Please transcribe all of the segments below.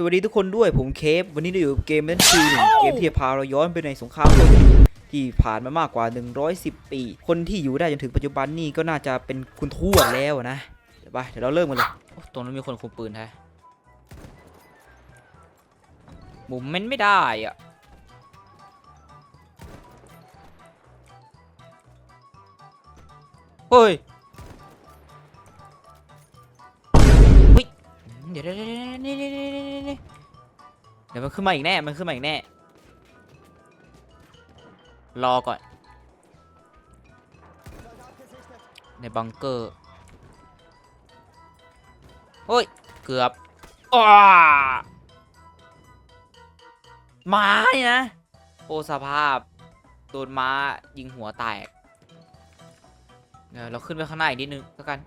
สวัสดีทุกคนด้วยผมเคฟวันนี้เราอยู่กับเกมแมนซีหนึ่งเกมที่จะพาเราย้อนไปในสงครามโลกที่ผ่านมามากกว่า 110 ปี คนที่อยู่ได้จนถึงปัจจุบันนี่ก็น่าจะเป็นคุณทวดแล้วนะเดี๋ยวไปเดี๋ยวเราเริ่มกันเลยโอ้ตรงนั้นมีคนคุมปืนแท้มุมมันไม่ได้อะเฮ้ย เดี๋ยวเดี๋ยวเดี๋ยวนี่นี่นี่นี่เดี๋ยวมันขึ้นมาอีกแน่ มันขึ้นมาอีกแน่ รอก่อน ในบังเกอร์เฮ้ย เกือบอ้าม้านี่นะ โอสภาพ โดนม้ายิงหัวแตกเดี๋ยวเราขึ้นไปข้างหน้าอีกนิดนึงแล้วกัน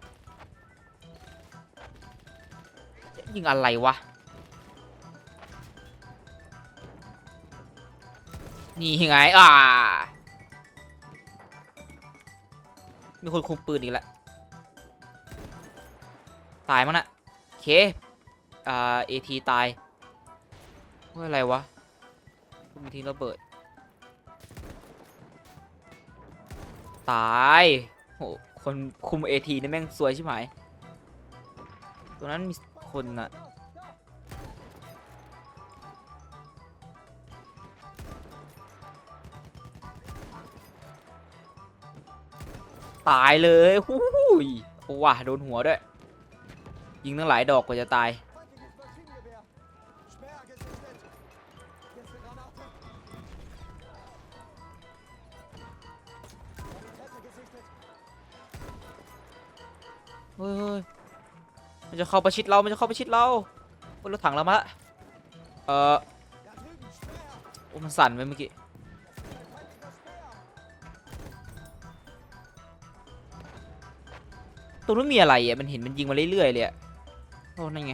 ยิงอะไรวะ นี่ไงอ่า มีคนคุมปืนอีกแล้ว ตายมั้งนะโอเค อ่าเอทีตายว่าอะไรวะมีทีระเบิด ตายโหคนคุมเอทีนี่แม่งสวยใช่ไหมตรงนั้นมี คนน่ะ ตายเลยหูยโอ้ว่ะโดนหัวด้วย ยิงตั้งหลายดอกกว่าจะตาย เฮ้ยเฮ้ย มันจะเข้าประชิดเรา มันจะเข้าประชิดเราบนรถถังเรามาเออโอ้มันสั่นไปเมื่อกี้ ตรงนู้นมีอะไรอะ มันเห็นมันยิงมาเรื่อยๆเลยอะ โอ้นั่นไง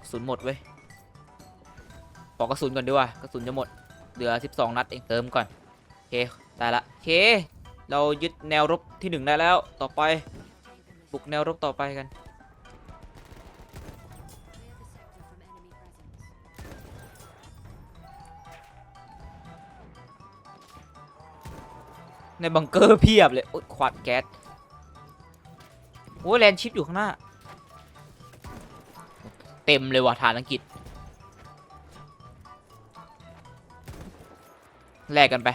กระสุนหมดเว้ยปอกกระสุนก่อนดีกว่ากระสุนจะหมด เหลือ 12 นัดเอง เติมก่อนโอเค ได้ละโอเค เรายึดแนวรบที่หนึ่งได้แล้ว ต่อไป บุกแนวรบต่อไปกัน ในบังเกอร์เพียบเลยโอ๊ยขวดแก๊สโอ้ยแลนชิปอยู่ข้างหน้า เต็มเลยว่ะฐานอังกฤษแลกกันไป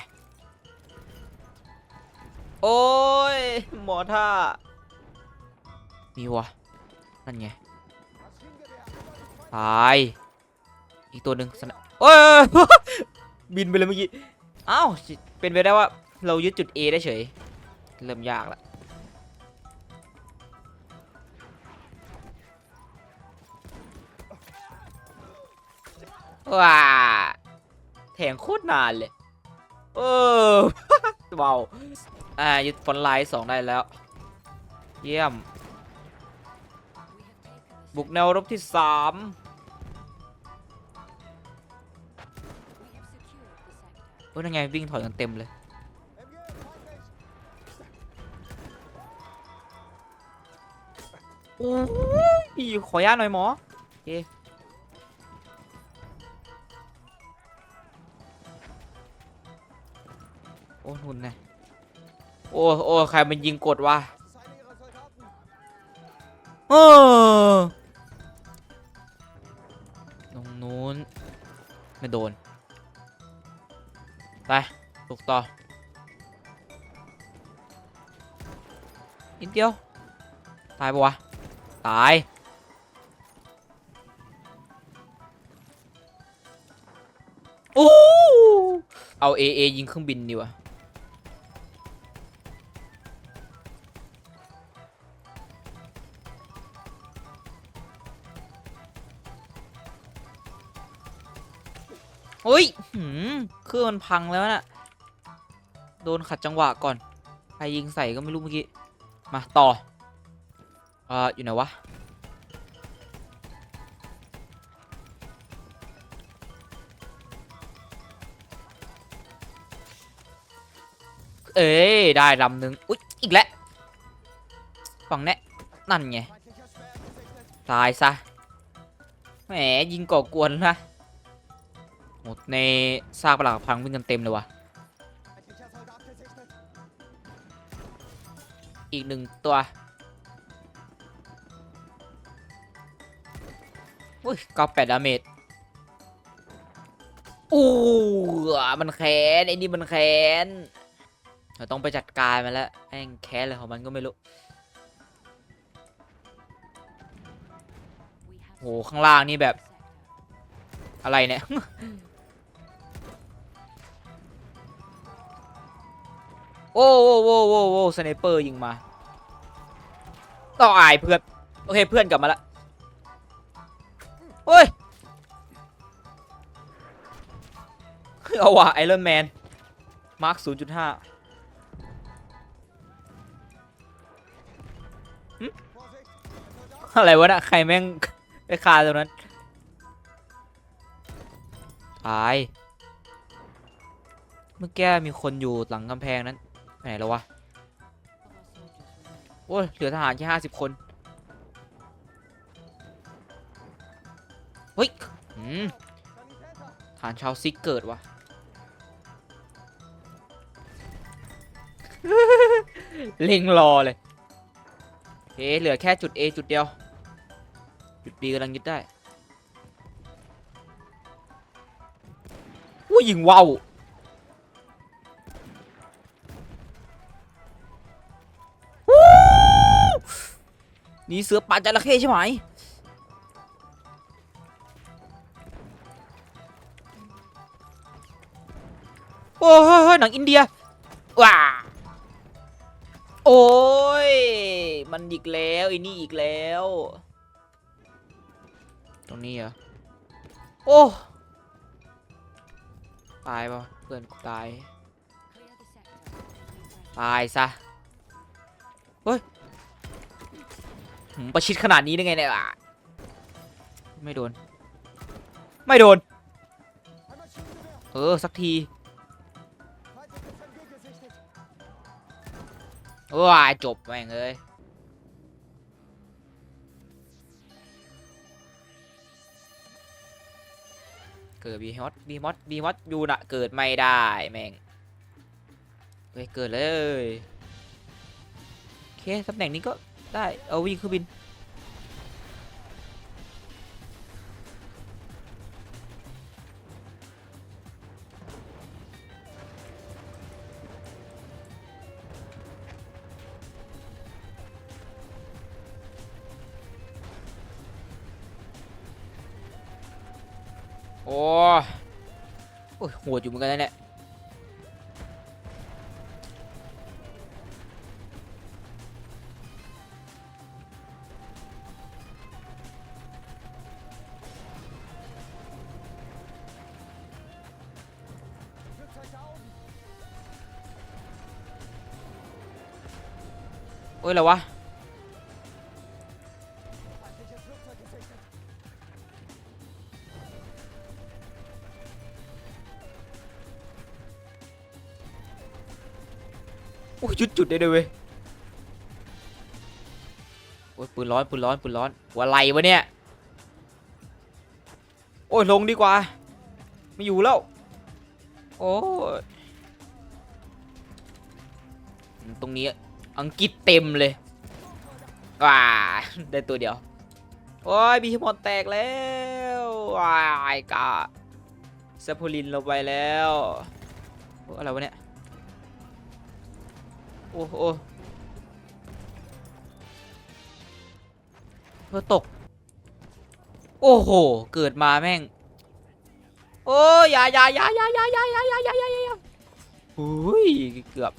โอ้ย หมอท่า มีวะนั่นไง ตาย อีกตัวหนึ่งสนะโอ้ย บินไปเลยเมื่อกี้ อ้าว เป็นไปได้ว่า เรายึดจุด A ได้เฉย เริ่มยากละว้าแทงโคตรนานเลย เออเบาอ่ายึดฟอนไลน์สองได้แล้ว เยี่ยม บุกแนวรบที่สามเฮ้ยนั่นไงวิ่งถอยกันเต็มเลย โอ้ยขออนุญาตหน่อยหมอโอเคโอ้หุ่นไงโอ้โอ้ใครมันยิงกดวะเออตรงนู้นไม่โดน ไปถูกต่อนิดเดียว ตายปะวะ ตาย โอ้ เอาเอเอยิงเครื่องบินดีกว่าโอ้ยหืมเครื่องมันพังแล้วน่ะ โดนขัดจังหวะก่อน ใครยิงใส่ก็ไม่รู้เมื่อกี้ มาต่อ เอ่ออยู่ไหนวะ เอ้ยได้ลำหนึ่งอุ๊ยอีกแล้วฝั่งเนี้ยนั่นไง ตายซะ แหมยิงก่อกวนนะหมดในซากปลักพังวิ่งกันเต็มเลยวะอีกหนึ่งตัว อุ้ยก็แปดดาเมจอู้มันแค้นไอ้นี่มันแค้นเราต้องไปจัดการมันแล้วแม่งแค้นอะไรของมันก็ไม่รู้โหข้างล่างนี่แบบ อะไรเนี่ยโอ้โว้โว้โว้โว้สไนเปอร์ยิงมาต่ออายเพื่อน โอเคเพื่อนกลับมาละ เฮ้ยเอาว่ะไอรอนแมนมาร์คศูนย์จุดห้าอะไรวะน่ะใครแม่งไปคาตรงนั้นตาย เมื่อกี้มีคนอยู่หลังกำแพงนั้นไปไหนแล้ววะ โอ้ยเหลือทหารแค่ห้าสิบคน ฮ้ยอืมฐานชาวซิกเกิดวะเล็งรอเลยเฮ้เหลือแค่จุด A จุดเดียว จุด B กำลังยึดได้อู้ยิงว่าววู้นี่เสือป่าจระเข้ใช่ไหม โอ้ยหนังอินเดียว้าโอ้ย มันอีกแล้วไอ้นี่อีกแล้ว ตรงนี้เหรอ โอ้ ตายปะเพื่อนตาย ตายซะ เฮ้ยหืมประชิดขนาดนี้ได้ไงเนี่ยอะไม่โดน ไม่โดน เออ สักที ว้าจบแม่งเลยเกิดบีมอสบีมอสบีมอสยูนะเกิดไม่ได้แม่งเฮ้ยเกิดเลยโอเคตำแหน่งนี้ก็ได้เอาวิ่งเครื่องบิน โอ้ยโหดอยู่เหมือนกันนะเนี่ยโอ้ยอะไรวะ จุดจุดได้ด้วยเว้ยโอ้ยปืนร้อนปืนร้อนปืนร้อนหัวไหลวะเนี่ยโอ้ยลงดีกว่า ไม่อยู่แล้ว โอ้ยอืมตรงนี้อังกฤษเต็มเลยว้าได้ตัวเดียว โอ้ยบีฮมอนแตกแล้วว้ายกาเซโพลินเราไปแล้วโอ้อะไรวะเนี่ย โอ้โหเพื่อตก โอ้โห เกิดมาแม่ง โอ้ยอย่าอย่าอย่าอย่าอย่าอย่าอย่าอย่าอย่าอย่าอย่าอุ้ยเกือบ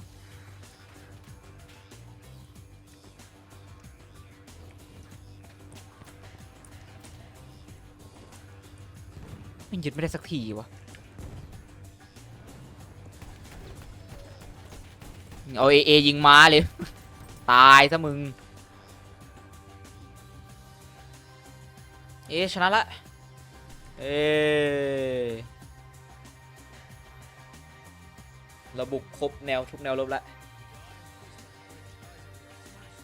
มันยึดไม่ได้สักทีวะ เอาเอเอยิงม้าเลย ตายซะมึง เอชนะละ เอเราบุกครบแนวทุกแนวลบละ